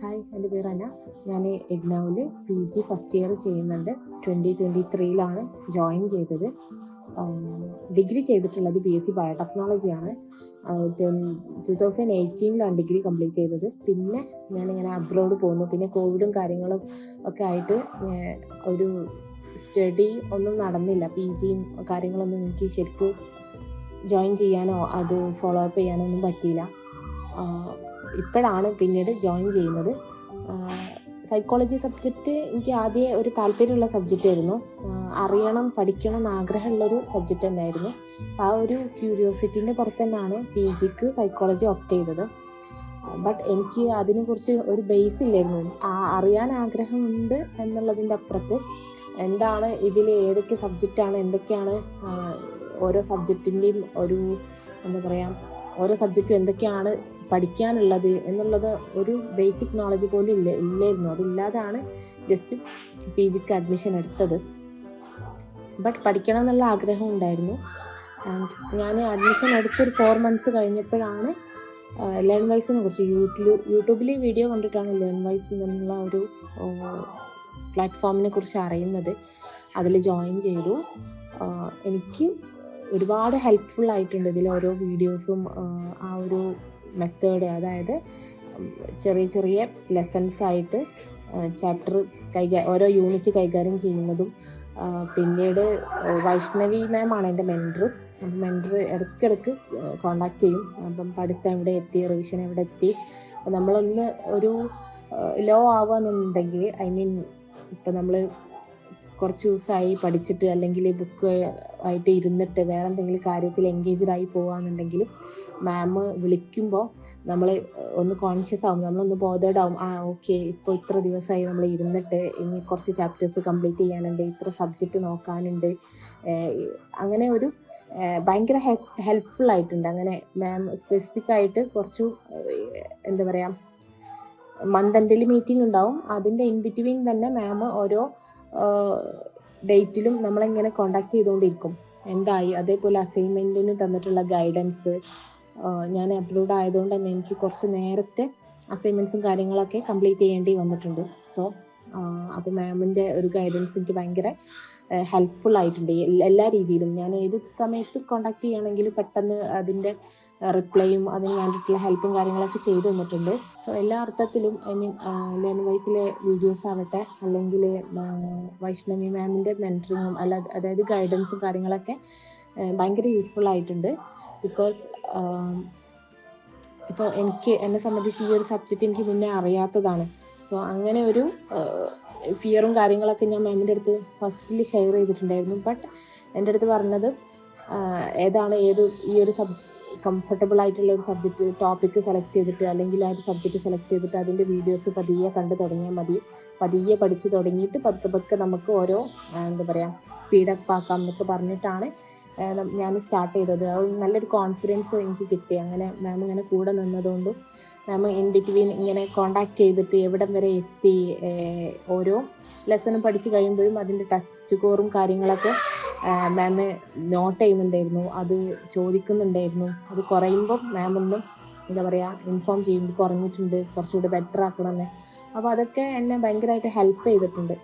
Hi എന്റെ പേര് അന. ഞാൻ എഗ്നൗവിൽ പി ജി ഫസ്റ്റ് ഇയർ ചെയ്യുന്നുണ്ട്. ട്വന്റി ട്വന്റി ത്രീയിലാണ് ജോയിൻ ചെയ്തത്. ഡിഗ്രി ചെയ്തിട്ടുള്ളത് ബി എസ് സി ബയോടെക്നോളജിയാണ് ടു തൗസൻഡ് എയ്റ്റീനിലാണ് ഡിഗ്രി കംപ്ലീറ്റ് ചെയ്തത്. പിന്നെ ഞാനിങ്ങനെ അബ്രോഡ് പോന്നു. പിന്നെ കോവിഡും കാര്യങ്ങളും ഒക്കെ ആയിട്ട് ഒരു സ്റ്റഡി ഒന്നും നടന്നില്ല. പി ജിയും കാര്യങ്ങളൊന്നും എനിക്ക് ശരിക്കും ജോയിൻ ചെയ്യാനോ അത് ഫോളോ അപ്പ് ചെയ്യാനോ ഒന്നും പറ്റിയില്ല. ഇപ്പോഴാണ് പിന്നീട് ജോയിൻ ചെയ്യുന്നത്. സൈക്കോളജി സബ്ജക്റ്റ് എനിക്ക് ആദ്യം ഒരു താല്പര്യമുള്ള സബ്ജക്റ്റ് ആയിരുന്നു. അറിയണം പഠിക്കണം എന്ന് ആഗ്രഹമുള്ളൊരു സബ്ജക്റ്റ് തന്നെയായിരുന്നു. ആ ഒരു ക്യൂരിയോസിറ്റിന്റെ പുറത്ത് തന്നെയാണ് പി ജിക്ക് സൈക്കോളജി ഒപ്റ്റ് ചെയ്തത്. ബട്ട് എനിക്ക് അതിനെക്കുറിച്ച് ഒരു ബേസ് ഇല്ലായിരുന്നു. അറിയാൻ ആഗ്രഹമുണ്ട് എന്നുള്ളതിന്റെ അപ്പുറത്ത് എന്താണ് ഇതിൽ ഏതൊക്കെ സബ്ജക്റ്റാണ് എന്തൊക്കെയാണ് ഓരോ സബ്ജക്റ്റിന്റെയും ഒരു എന്താ പറയുക ഓരോ സബ്ജക്റ്റും എന്തൊക്കെയാണ് പഠിക്കാനുള്ളത് എന്നുള്ളത് ഒരു ബേസിക് നോളജ് പോലും ഇല്ല ഇല്ലായിരുന്നു. അതില്ലാതാണ് ജസ്റ്റ് പി ജിക്ക് അഡ്മിഷൻ എടുത്തത്. ബട്ട് പഠിക്കണം എന്നുള്ള ആഗ്രഹം ഉണ്ടായിരുന്നു. ആൻഡ് ഞാൻ അഡ്മിഷൻ എടുത്തൊരു ഫോർ മന്ത്സ് കഴിഞ്ഞപ്പോഴാണ് ലേൺ വൈസിനെ കുറിച്ച് യൂട്യൂബ് യൂട്യൂബിൽ വീഡിയോ കണ്ടിട്ടാണ് ലേൺ വൈസ് എന്നുള്ള ഒരു പ്ലാറ്റ്ഫോമിനെ കുറിച്ച് അറിയുന്നത്. അതിൽ ജോയിൻ ചെയ്തു. എനിക്ക് ഒരുപാട് ഹെൽപ്ഫുൾ ആയിട്ടുണ്ട് ഇതിൽ ഓരോ വീഡിയോസും ആ ഒരു മെത്തേഡ് അതായത് ചെറിയ ചെറിയ ലെസൺസ് ആയിട്ട് ചാപ്റ്റർ കൈകാ ഓരോ യൂണിറ്റ് കൈകാര്യം ചെയ്യുന്നതും പിന്നീട് വൈഷ്ണവി മാം ആണ് എന്റെ മെന്റർ അപ്പം മെന്റർ ഇടയ്ക്കിടയ്ക്ക് കോണ്ടാക്ട് ചെയ്യും. അപ്പം പഠിത്തം എവിടെ എത്തി റിവിഷൻ എവിടെ എത്തി. നമ്മളൊന്ന് ഒരു ലോ ആവാന്നുണ്ടെങ്കിൽ ഐ മീൻ ഇപ്പം നമ്മൾ കുറച്ച് ദിവസമായി പഠിച്ചിട്ട് അല്ലെങ്കിൽ ബുക്ക് ആയിട്ട് ഇരുന്നിട്ട് വേറെ എന്തെങ്കിലും കാര്യത്തിൽ എൻഗേജ്ഡ് ആയി പോകാന്നുണ്ടെങ്കിലും മാം വിളിക്കുമ്പോൾ നമ്മൾ ഒന്ന് കോൺഷ്യസ് ആവും. നമ്മളൊന്ന് ബോധേഡ് ആവും. ആ ഓക്കെ ഇപ്പോൾ ഇത്ര ദിവസമായി നമ്മൾ ഇരുന്നിട്ട് ഇനി കുറച്ച് ചാപ്റ്റേഴ്സ് കംപ്ലീറ്റ് ചെയ്യാനുണ്ട്. ഇത്ര സബ്ജക്റ്റ് നോക്കാനുണ്ട്. അങ്ങനെ ഒരു ഭയങ്കര ഹെൽപ്ഫുൾ ആയിട്ടുണ്ട്. അങ്ങനെ മാം സ്പെസിഫിക് ആയിട്ട് കുറച്ചു എന്താ പറയുക മന്ത് എൻഡിൽ മീറ്റിംഗ് ഉണ്ടാവും. അതിന്റെ ഇൻ ബിറ്റ്വീൻ തന്നെ മാം ഓരോ ഡേറ്റിലും നമ്മളിങ്ങനെ കോണ്ടാക്ട് ചെയ്തുകൊണ്ടിരിക്കും. എന്തായി? അതേപോലെ അസൈൻമെന്റിന് തന്നിട്ടുള്ള ഗൈഡൻസ് ഞാൻ അപ്ലോഡ് ആയതുകൊണ്ട് തന്നെ എനിക്ക് കുറച്ച് നേരത്തെ അസൈൻമെന്റ്സും കാര്യങ്ങളൊക്കെ കംപ്ലീറ്റ് ചെയ്യേണ്ടി വന്നിട്ടുണ്ട്. സോ അപ്പോൾ മാമിന്റെ ഒരു ഗൈഡൻസ് എനിക്ക് ഭയങ്കര ഹെൽപ്ഫുൾ ആയിട്ടുണ്ട്. എല്ലാ രീതിയിലും. ഞാൻ ഏത് സമയത്ത് കോണ്ടാക്ട് ചെയ്യണമെങ്കിലും പെട്ടെന്ന് അതിന്റെ റിപ്ലൈയും അതിന് വേണ്ടിയിട്ടുള്ള ഹെൽപ്പും കാര്യങ്ങളൊക്കെ ചെയ്തു തന്നിട്ടുണ്ട്. സോ എല്ലാ അർത്ഥത്തിലും ഐ മീൻ ലേൺ വൈസിലെ വീഡിയോസ് ആവട്ടെ അല്ലെങ്കിൽ വൈഷ്ണവി മാമിന്റെ മെന്ററിങ്ങും അല്ല അതായത് ഗൈഡൻസും കാര്യങ്ങളൊക്കെ ഭയങ്കര യൂസ്ഫുൾ ആയിട്ടുണ്ട്. ബിക്കോസ് ഇപ്പോൾ എനിക്ക് എന്നെ സംബന്ധിച്ച് ഈ ഒരു സബ്ജക്റ്റ് എനിക്ക് മുന്നേ അറിയാത്തതാണ്. സോ അങ്ങനെ ഒരു ഫിയറും കാര്യങ്ങളൊക്കെ ഞാൻ മാമിന്റെ അടുത്ത് ഫസ്റ്റിൽ ഷെയർ ചെയ്തിട്ടുണ്ടായിരുന്നു. ബട്ട് എന്റെ അടുത്ത് പറഞ്ഞത് ഏതാണ് ഏത് ഈ ഒരു സബ് കംഫർട്ടബിൾ ആയിട്ടുള്ള ഒരു സബ്ജക്റ്റ് ടോപ്പിക്ക് സെലക്ട് ചെയ്തിട്ട് അല്ലെങ്കിൽ ആ ഒരു സബ്ജക്റ്റ് സെലക്ട് ചെയ്തിട്ട് അതിന്റെ വീഡിയോസ് പതിയെ കണ്ടു തുടങ്ങിയാൽ മതി. പതിയെ പഠിച്ചു തുടങ്ങിയിട്ട് പതുക്കെ പതുക്കെ നമുക്ക് ഓരോ എന്താ പറയുക സ്പീഡപ്പ് ആക്കാം എന്നൊക്കെ പറഞ്ഞിട്ടാണ് ഞാൻ സ്റ്റാർട്ട് ചെയ്തത്. അത് നല്ലൊരു കോൺഫിഡൻസ് എനിക്ക് കിട്ടി. അങ്ങനെ മാം ഇങ്ങനെ കൂടെ നിന്നതുകൊണ്ടും മാം ഇൻ ബിറ്റ്വീൻ ഇങ്ങനെ കോണ്ടാക്ട് ചെയ്തിട്ട് എവിടം വരെ എത്തി ഓരോ ലെസണും പഠിച്ചു കഴിയുമ്പോഴും അതിന്റെ ടെസ്റ്റ് സ്കോറും കാര്യങ്ങളൊക്കെ മാം നോട്ട് ചെയ്യുന്നുണ്ടായിരുന്നു. അത് ചോദിക്കുന്നുണ്ടായിരുന്നു. അത് കുറയുമ്പം മാം ഒന്നും എന്താ പറയുക ഇൻഫോം ചെയ്യുമ്പോൾ കുറഞ്ഞിട്ടുണ്ട് കുറച്ചുകൂടി ബെറ്റർ ആക്കണമെന്ന്. അപ്പോൾ അതൊക്കെ എന്നെ ഭയങ്കരമായിട്ട് ഹെൽപ്പ് ചെയ്തിട്ടുണ്ട്.